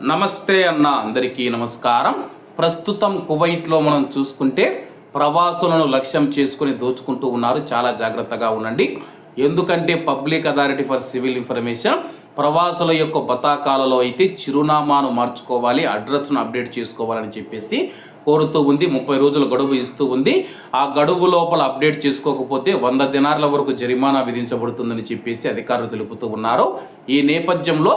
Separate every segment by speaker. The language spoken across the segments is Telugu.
Speaker 1: నమస్తే అన్న అందరికీ నమస్కారం. ప్రస్తుతం కువైట్లో మనం చూసుకుంటే ప్రవాసులను లక్ష్యం చేసుకుని దోచుకుంటూ ఉన్నారు. చాలా జాగ్రత్తగా ఉండండి. ఎందుకంటే public authority for civil information ప్రవాసుల యొక్క బతాకాలలో అయితే చిరునామాను మార్చుకోవాలి అడ్రస్ను అప్డేట్ చేసుకోవాలని చెప్పేసి కోరుతూ ఉంది. ముప్పై రోజుల గడువు ఇస్తూ ఉంది. ఆ గడువు లోపల అప్డేట్ చేసుకోకపోతే వంద దినార్ల వరకు జరిమానా విధించబడుతుందని చెప్పేసి అధికారులు తెలుపుతూ ఉన్నారు. ఈ నేపథ్యంలో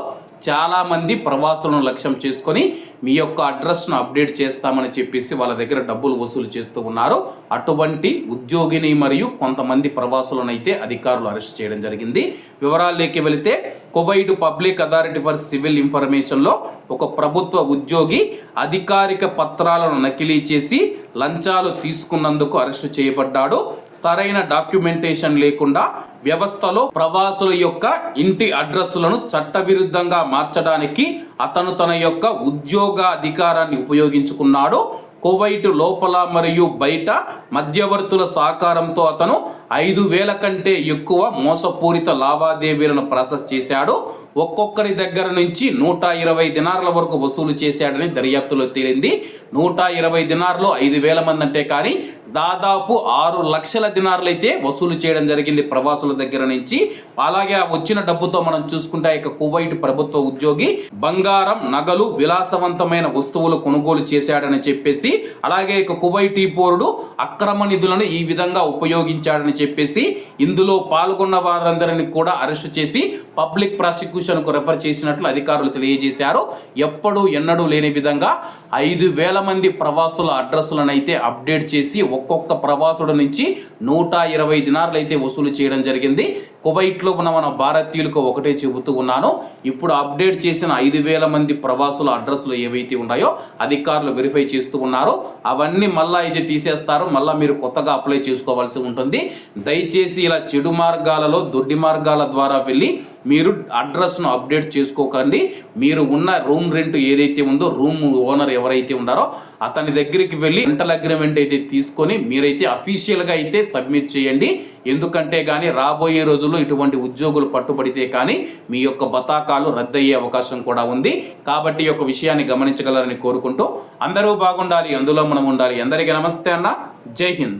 Speaker 1: చాలామంది ప్రవాసులను లక్ష్యం చేసుకొని మీ యొక్క అడ్రస్ను అప్డేట్ చేస్తామని చెప్పేసి వాళ్ళ దగ్గర డబ్బులు వసూలు చేస్తూ ఉన్నారు. అటువంటి ఉద్యోగిని మరియు కొంతమంది ప్రవాసులను అయితే అధికారులు అరెస్ట్ చేయడం జరిగింది. వివరాల్లోకి వెళితే Kuwait public authority for civil ఇన్ఫర్మేషన్లో ఒక ప్రభుత్వ ఉద్యోగి అధికారిక పత్రాలను నకిలీ చేసి లంచాలు తీసుకున్నందుకు అరెస్టు చేయబడ్డాడు. సరైన డాక్యుమెంటేషన్ లేకుండా వ్యవస్థలో ప్రవాసుల యొక్క ఇంటి అడ్రస్సులను చట్టవిరుద్ధంగా మార్చడానికి అతను తన యొక్క ఉద్యోగ అధికారాన్ని ఉపయోగించుకున్నాడు. కువైట్ లోపల మరియు బయట మధ్యవర్తుల సహకారంతో అతను ఐదు వేల కంటే ఎక్కువ మోసపూరిత లావాదేవీలను ప్రాసెస్ చేశాడు. ఒక్కొక్కరి దగ్గర నుంచి నూట ఇరవై దినార్ల వరకు వసూలు చేశాడని దర్యాప్తులో తేలింది. నూట ఇరవై దినార్లు ఐదు వేల మంది అంటే కానీ దాదాపు ఆరు లక్షల దినార్లు అయితే వసూలు చేయడం జరిగింది ప్రవాసుల దగ్గర నుంచి. అలాగే ఆ వచ్చిన డబ్బుతో మనం చూసుకుంటే ఇక కువైట్ ప్రభుత్వ ఉద్యోగి బంగారం నగలు విలాసవంతమైన వస్తువులు కొనుగోలు చేశాడని చెప్పేసి అలాగే ఇక కువైటీ పౌరుడు అక్రమ నిధులను ఈ విధంగా ఉపయోగించాడని చెప్పేసి ఇందులో పాల్గొన్న వారందరిని కూడా అరెస్ట్ చేసి పబ్లిక్ ప్రాసిక్యూషన్కు రెఫర్ చేసినట్లు అధికారులు తెలియజేశారు. ఎప్పుడు ఎన్నడూ లేని విధంగా ఐదు వేల మంది ప్రవాసుల అడ్రస్లను అయితే అప్డేట్ చేసి ఒక్కొక్క ప్రవాసుడు నుంచి నూట ఇరవై దినారులు అయితే వసూలు చేయడం జరిగింది. కువైట్లో ఉన్న మన భారతీయులకు ఒకటే చెబుతూ ఉన్నాను. ఇప్పుడు అప్డేట్ చేసిన ఐదు వేల మంది ప్రవాసుల అడ్రస్లు ఏవైతే ఉన్నాయో అధికారులు వెరిఫై చేస్తూ ఉన్నారో. అవన్నీ మళ్ళీ అయితే తీసేస్తారు. మళ్ళీ మీరు కొత్తగా అప్లై చేసుకోవాల్సి ఉంటుంది. దయచేసి ఇలా చెడు మార్గాలలో దొడ్డి మార్గాల ద్వారా వెళ్ళి మీరు అడ్రస్ను అప్డేట్ చేసుకోకండి. మీరు ఉన్న రూమ్ రెంట్ ఏదైతే ఉందో రూమ్ ఓనర్ ఎవరైతే ఉన్నారో అతని దగ్గరికి వెళ్ళి రెంటల్ అగ్రిమెంట్ అయితే తీసుకొని మీరైతే అఫీషియల్గా అయితే సబ్మిట్ చేయండి. ఎందుకంటే కానీ రాబోయే రోజుల్లో ఇటువంటి ఉద్యోగులు పట్టుబడితే కానీ మీ యొక్క బతాకాలు రద్దయ్యే అవకాశం కూడా ఉంది. కాబట్టి ఈ యొక్క విషయాన్ని గమనించగలరని కోరుకుంటూ అందరూ బాగుండాలి అందులో మనం ఉండాలి. అందరికీ నమస్తే అన్న. జై హింద్.